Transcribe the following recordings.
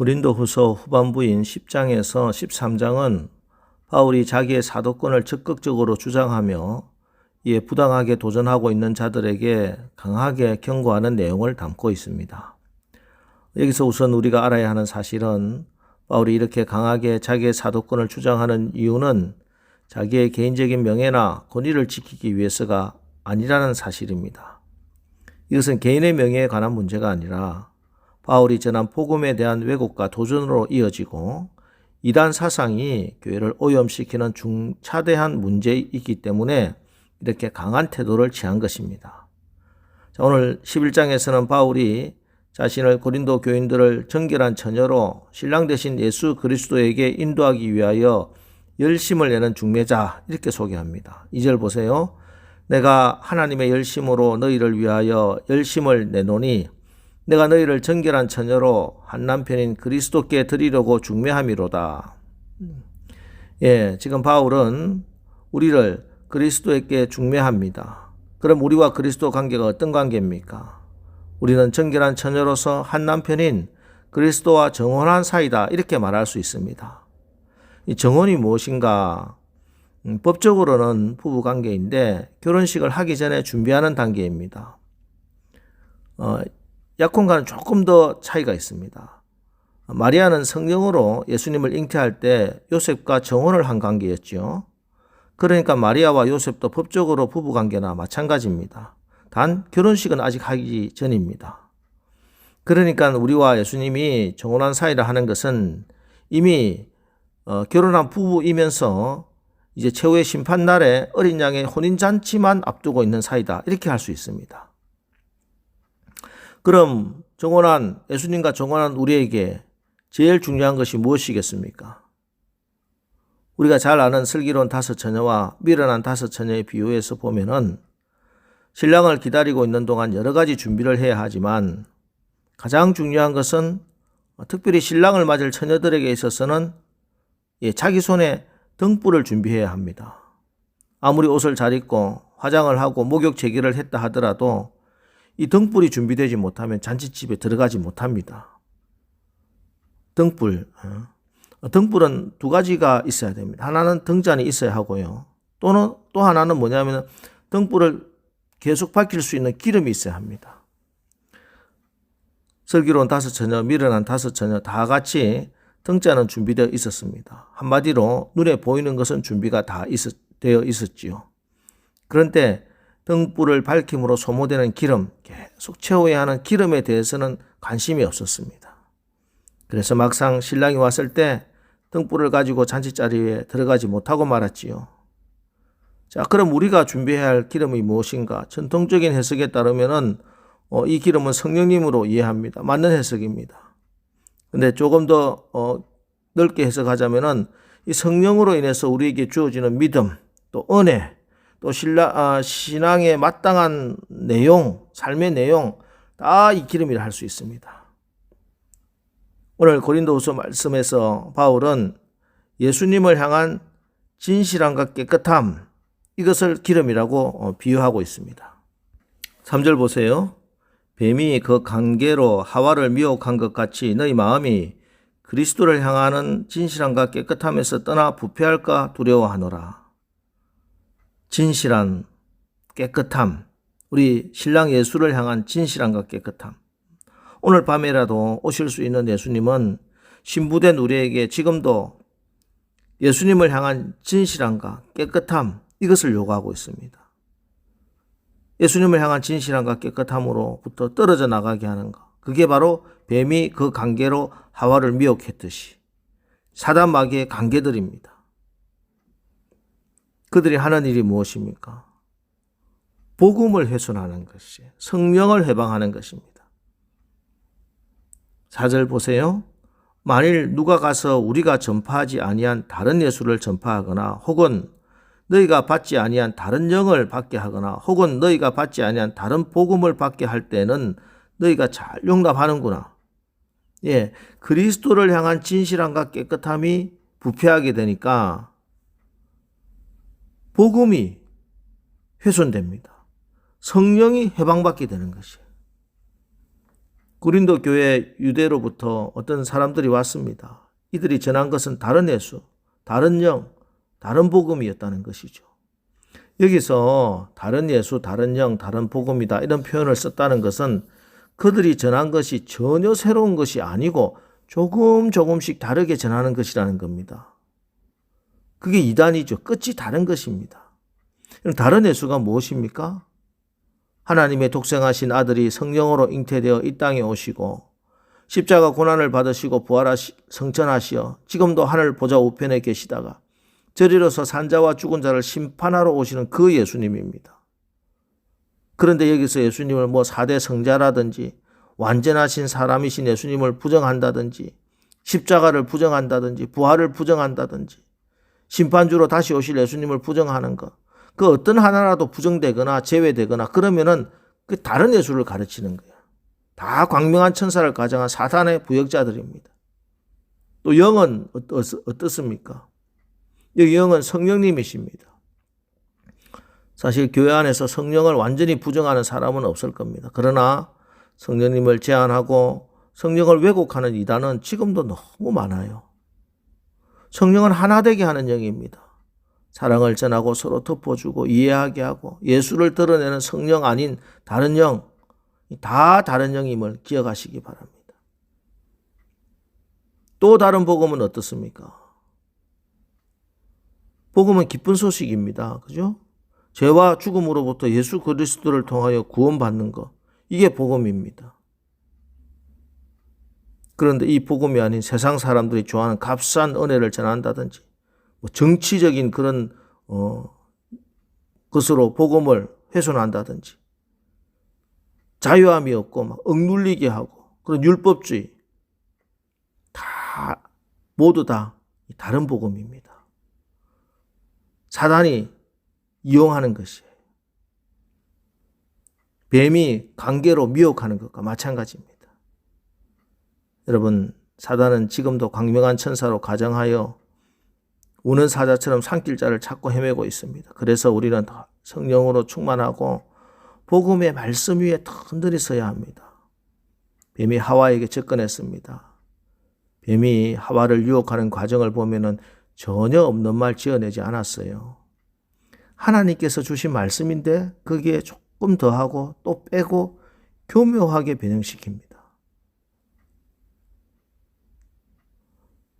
고린도 후서 후반부인 10장에서 13장은 바울이 자기의 사도권을 적극적으로 주장하며 이에 부당하게 도전하고 있는 자들에게 강하게 경고하는 내용을 담고 있습니다. 여기서 우선 우리가 알아야 하는 사실은 바울이 이렇게 강하게 자기의 사도권을 주장하는 이유는 자기의 개인적인 명예나 권위를 지키기 위해서가 아니라는 사실입니다. 이것은 개인의 명예에 관한 문제가 아니라 바울이 전한 복음에 대한 왜곡과 도전으로 이어지고 이단 사상이 교회를 오염시키는 중차대한 문제이기 때문에 이렇게 강한 태도를 취한 것입니다. 자, 오늘 11장에서는 바울이 자신을 고린도 교인들을 정결한 처녀로 신랑 대신 예수 그리스도에게 인도하기 위하여 열심을 내는 중매자 이렇게 소개합니다. 2절 보세요. 내가 하나님의 열심으로 너희를 위하여 열심을 내노니 내가 너희를 정결한 처녀로 한 남편인 그리스도께 드리려고 중매함이로다. 예, 지금 바울은 우리를 그리스도에게 중매합니다. 그럼 우리와 그리스도 관계가 어떤 관계입니까? 우리는 정결한 처녀로서 한 남편인 그리스도와 정혼한 사이다. 이렇게 말할 수 있습니다. 이 정혼이 무엇인가? 음, 법적으로는 부부 관계인데 결혼식을 하기 전에 준비하는 단계입니다. 어, 약혼과는 조금 더 차이가 있습니다. 마리아는 성령으로 예수님을 잉태할 때 요셉과 정혼을 한 관계였지요. 그러니까 마리아와 요셉도 법적으로 부부 관계나 마찬가지입니다. 단 결혼식은 아직 하기 전입니다. 그러니까 우리와 예수님이 정혼한 사이라 하는 것은 이미 어, 결혼한 부부이면서 이제 최후의 심판 날에 어린 양의 혼인 잔치만 앞두고 있는 사이다 이렇게 할 수 있습니다. 그럼 정원한 예수님과 정원한 우리에게 제일 중요한 것이 무엇이겠습니까? 우리가 잘 아는 슬기로운 다섯 처녀와 미련한 다섯 처녀의 비유에서 보면은 신랑을 기다리고 있는 동안 여러 가지 준비를 해야 하지만 가장 중요한 것은 특별히 신랑을 맞을 처녀들에게 있어서는 예, 자기 손에 등불을 준비해야 합니다. 아무리 옷을 잘 입고 화장을 하고 목욕 제기를 했다 하더라도 이 등불이 준비되지 못하면 잔치집에 들어가지 못합니다. 등불. 어. 등불은 두 가지가 있어야 됩니다. 하나는 등잔이 있어야 하고요. 또는 또 하나는 뭐냐면 등불을 계속 밝힐 수 있는 기름이 있어야 합니다. 슬기로운 다섯 처녀, 미련한 다섯 처녀 다 같이 등자는 준비되어 있었습니다. 한마디로 눈에 보이는 것은 준비가 다 있었, 되어 있었지요. 그런데 등불을 밝힘으로 소모되는 기름, 계속 채워야 하는 기름에 대해서는 관심이 없었습니다. 그래서 막상 신랑이 왔을 때 등불을 가지고 잔치 자리에 들어가지 못하고 말았지요. 자, 그럼 우리가 준비해야 할 기름이 무엇인가? 전통적인 해석에 따르면은 어, 이 기름은 성령님으로 이해합니다. 맞는 해석입니다. 근데 조금 더 어, 넓게 해석하자면은 이 성령으로 인해서 우리에게 주어지는 믿음, 또 은혜, 또 신라, 아, 신앙에 마땅한 내용, 삶의 내용 다 이 기름이라 할 수 있습니다. 오늘 고린도후서 말씀에서 바울은 예수님을 향한 진실함과 깨끗함 이것을 기름이라고 어, 비유하고 있습니다. 3절 보세요. 뱀이 그 관계로 하와를 미혹한 것 같이 너희 마음이 그리스도를 향하는 진실함과 깨끗함에서 떠나 부패할까 두려워하노라. 진실한 깨끗함, 우리 신랑 예수를 향한 진실함과 깨끗함. 오늘 밤에라도 오실 수 있는 예수님은 신부된 우리에게 지금도 예수님을 향한 진실함과 깨끗함, 이것을 요구하고 있습니다. 예수님을 향한 진실함과 깨끗함으로부터 떨어져 나가게 하는 것. 그게 바로 뱀이 그 관계로 하와를 미혹했듯이 사단 마귀의 관계들입니다. 그들이 하는 일이 무엇입니까? 복음을 훼손하는 것이 성령을 해방하는 것입니다. 4절 보세요. 만일 누가 가서 우리가 전파하지 아니한 다른 예수를 전파하거나 혹은 너희가 받지 아니한 다른 영을 받게 하거나 혹은 너희가 받지 아니한 다른 복음을 받게 할 때는 너희가 잘 용납하는구나. 예, 그리스도를 향한 진실함과 깨끗함이 부패하게 되니까 복음이 훼손됩니다. 성령이 해방받게 되는 것이에요. 고린도 교회 유대로부터 어떤 사람들이 왔습니다. 이들이 전한 것은 다른 예수, 다른 영, 다른 복음이었다는 것이죠. 여기서 다른 예수, 다른 영, 다른 복음이다 이런 표현을 썼다는 것은 그들이 전한 것이 전혀 새로운 것이 아니고 조금 조금씩 다르게 전하는 것이라는 겁니다. 그게 이단이죠. 끝이 다른 것입니다. 그럼 다른 예수가 무엇입니까? 하나님의 독생하신 아들이 성령으로 잉태되어 이 땅에 오시고 십자가 고난을 받으시고 부활하시 성천하시어 지금도 하늘 보좌 우편에 계시다가 저리로서 산자와 죽은 자를 심판하러 오시는 그 예수님입니다. 그런데 여기서 예수님을 뭐 4대 성자라든지 완전하신 사람이신 예수님을 부정한다든지 십자가를 부정한다든지 부활을 부정한다든지 심판주로 다시 오실 예수님을 부정하는 것. 그 어떤 하나라도 부정되거나 제외되거나 그러면은 그 다른 예수를 가르치는 거야. 다 광명한 천사를 가장한 사탄의 부역자들입니다. 또 영은 어떻습니까? 이 영은 성령님이십니다. 사실 교회 안에서 성령을 완전히 부정하는 사람은 없을 겁니다. 그러나 성령님을 제안하고 성령을 왜곡하는 이단은 지금도 너무 많아요. 성령은 하나 되게 하는 영입니다. 사랑을 전하고 서로 덮어주고 이해하게 하고 예수를 드러내는 성령 아닌 다른 영, 다 다른 영임을 기억하시기 바랍니다. 또 다른 복음은 어떻습니까? 복음은 기쁜 소식입니다. 그죠? 죄와 죽음으로부터 예수 그리스도를 통하여 구원받는 것. 이게 복음입니다. 그런데 이 복음이 아닌 세상 사람들이 좋아하는 값싼 은혜를 전한다든지 뭐 정치적인 그런 어, 것으로 복음을 훼손한다든지 자유함이 없고 막 억눌리게 하고 그런 율법주의 다 모두 다 다른 복음입니다. 사단이 이용하는 것이에요. 뱀이 관계로 미혹하는 것과 마찬가지입니다. 여러분, 사단은 지금도 광명한 천사로 가정하여 우는 사자처럼 산길자를 찾고 헤매고 있습니다. 그래서 우리는 성령으로 충만하고 복음의 말씀 위에 든든히 서야 합니다. 뱀이 하와에게 접근했습니다. 뱀이 하와를 유혹하는 과정을 보면은 전혀 없는 말 지어내지 않았어요. 하나님께서 주신 말씀인데 거기에 조금 더하고 또 빼고 교묘하게 변형시킵니다.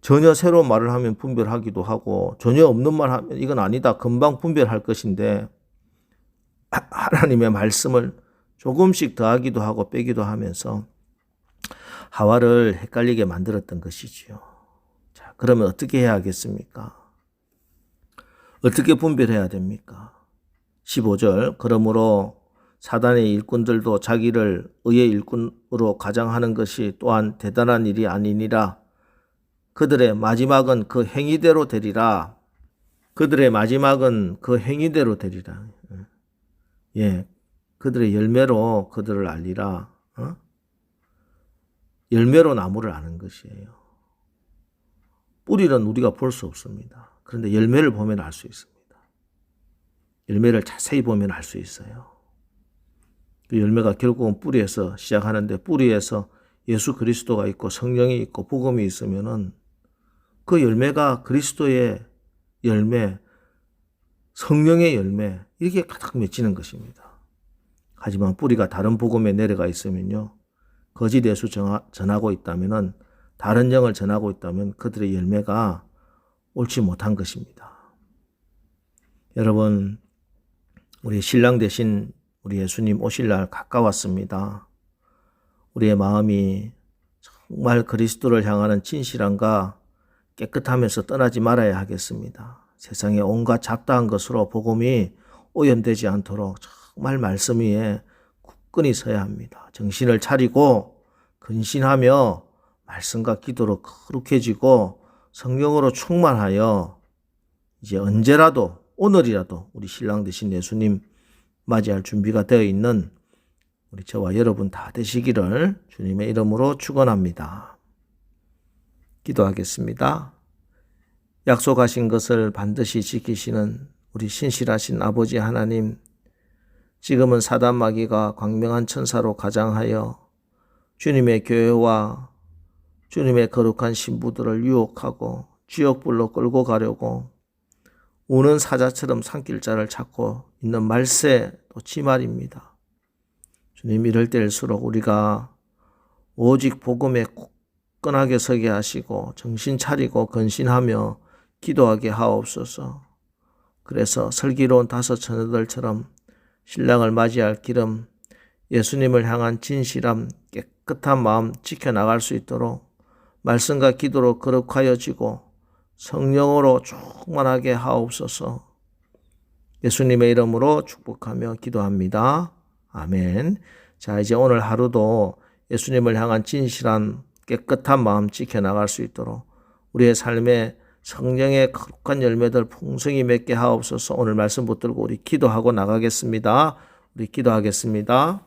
전혀 새로운 말을 하면 분별하기도 하고 전혀 없는 말 하면 이건 아니다. 금방 분별할 것인데 하나님의 말씀을 조금씩 더하기도 하고 빼기도 하면서 하와를 헷갈리게 만들었던 것이지요. 자, 그러면 어떻게 해야 하겠습니까? 어떻게 분별해야 됩니까? 15절. 그러므로 사단의 일꾼들도 자기를 의의 일꾼으로 가장하는 것이 또한 대단한 일이 아니니라. 그들의 마지막은 그 행위대로 되리라. 그들의 마지막은 그 행위대로 되리라. 예. 그들의 열매로 그들을 알리라. 어? 열매로 나무를 아는 것이에요. 뿌리는 우리가 볼 수 없습니다. 그런데 열매를 보면 알 수 있습니다. 열매를 자세히 보면 알 수 있어요. 그 열매가 결국은 뿌리에서 시작하는데 뿌리에서 예수 그리스도가 있고 성령이 있고 복음이 있으면은 그 열매가 그리스도의 열매, 성령의 열매, 이렇게 가득 맺히는 것입니다. 하지만 뿌리가 다른 복음에 내려가 있으면요. 거짓 예수 전하고 있다면은 다른 영을 전하고 있다면 그들의 열매가 옳지 못한 것입니다. 여러분, 우리 신랑 대신 우리 예수님 오실 날 가까웠습니다. 우리의 마음이 정말 그리스도를 향하는 진실함과 깨끗하면서 떠나지 말아야 하겠습니다. 세상의 온갖 잡다한 것으로 복음이 오염되지 않도록 정말 말씀 위에 굳건히 서야 합니다. 정신을 차리고 근신하며 말씀과 기도로 거룩해지고 성령으로 충만하여 이제 언제라도 오늘이라도 우리 신랑 되신 예수님 맞이할 준비가 되어 있는 우리 저와 여러분 다 되시기를 주님의 이름으로 축원합니다. 기도하겠습니다. 약속하신 것을 반드시 지키시는 우리 신실하신 아버지 하나님, 지금은 사단 마귀가 광명한 천사로 가장하여 주님의 교회와 주님의 거룩한 신부들을 유혹하고 지옥불로 끌고 가려고 우는 사자처럼 산길자를 찾고 있는 말세 또 지말입니다. 주님 이럴 때일수록 우리가 오직 복음에 굳건하게 서게 하시고 정신 차리고 건신하며 기도하게 하옵소서. 그래서 슬기로운 다섯 처녀들처럼 신랑을 맞이할 기름, 예수님을 향한 진실함, 깨끗한 마음 지켜나갈 수 있도록 말씀과 기도로 거룩하여지고 성령으로 충만하게 하옵소서. 예수님의 이름으로 축복하며 기도합니다. 아멘. 자, 이제 오늘 하루도 예수님을 향한 진실한 깨끗한 마음 지켜나갈 수 있도록 우리의 삶에 성령의 거룩한 열매들 풍성히 맺게 하옵소서 오늘 말씀 붙들고 우리 기도하고 나가겠습니다. 우리 기도하겠습니다.